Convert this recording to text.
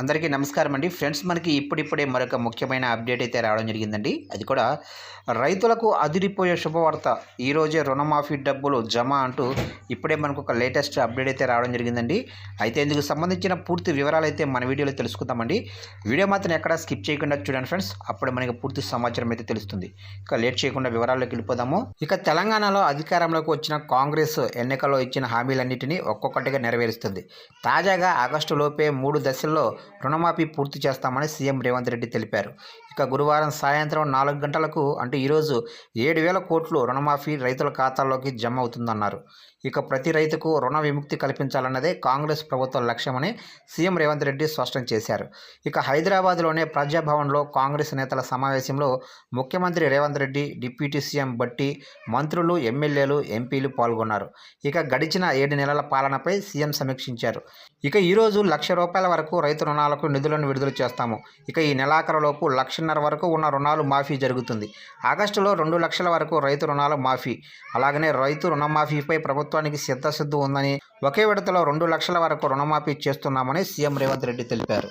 అందరికీ నమస్కారం అండి. ఫ్రెండ్స్ మనకి ఇప్పుడిప్పుడే మరొక ముఖ్యమైన అప్డేట్ అయితే రావడం జరిగిందండి. అది కూడా రైతులకు అదిరిపోయే శుభవార్త. ఈరోజే రుణమాఫీ డబ్బులు జమ అంటూ ఇప్పుడే మనకు ఒక లేటెస్ట్ అప్డేట్ అయితే రావడం జరిగిందండి. అయితే ఇందుకు సంబంధించిన పూర్తి వివరాలు అయితే మన వీడియోలో తెలుసుకుందామండి. వీడియో మాత్రం ఎక్కడ స్కిప్ చేయకుండా చూడండి ఫ్రెండ్స్. అప్పుడే మనకి పూర్తి సమాచారం అయితే తెలుస్తుంది. ఇక లేట్ చేయకుండా వివరాల్లోకి వెళ్ళిపోదాము. ఇక తెలంగాణలో అధికారంలోకి వచ్చిన కాంగ్రెస్ ఎన్నికల్లో ఇచ్చిన హామీలన్నింటినీ ఒక్కొక్కటిగా నెరవేరుస్తుంది. తాజాగా ఆగస్టు లోపే మూడు దశల్లో రుణమాఫీ పూర్తి చేస్తామని సీఎం రేవంత్ రెడ్డి తెలిపారు. ఇక గురువారం సాయంత్రం నాలుగు గంటలకు అంటే ఈరోజు ఏడు వేల కోట్లు రుణమాఫీ రైతుల ఖాతాల్లోకి జమ అవుతుందన్నారు. ఇక ప్రతి రైతుకు రుణ విముక్తి కల్పించాలన్నదే కాంగ్రెస్ ప్రభుత్వ లక్ష్యమని సీఎం రేవంత్ రెడ్డి స్పష్టం చేశారు. ఇక హైదరాబాద్లోనే ప్రజాభవన్లో కాంగ్రెస్ నేతల సమావేశంలో ముఖ్యమంత్రి రేవంత్ రెడ్డి డిప్యూటీ సీఎం బట్టి మంత్రులు ఎమ్మెల్యేలు ఎంపీలు పాల్గొన్నారు. ఇక గడిచిన ఏడు నెలల పాలనపై సీఎం సమీక్షించారు. ఇక ఈరోజు లక్ష రూపాయల వరకు రైతు రుణాలకు నిధులను విడుదల చేస్తాము. ఇక ఈ నెలాఖరులోపు లక్షన్నర వరకు ఉన్న రుణాలు మాఫీ జరుగుతుంది. ఆగస్టులో రెండు లక్షల వరకు రైతు రుణాలు మాఫీ. అలాగనే రైతు రుణమాఫీపై ప్రభుత్వానికి సిద్ధసిద్ధు ఉందని ఒకే విడతలో రెండు లక్షల వరకు రుణమాఫీ చేస్తున్నామని సీఎం రేవంత్ రెడ్డి తెలిపారు.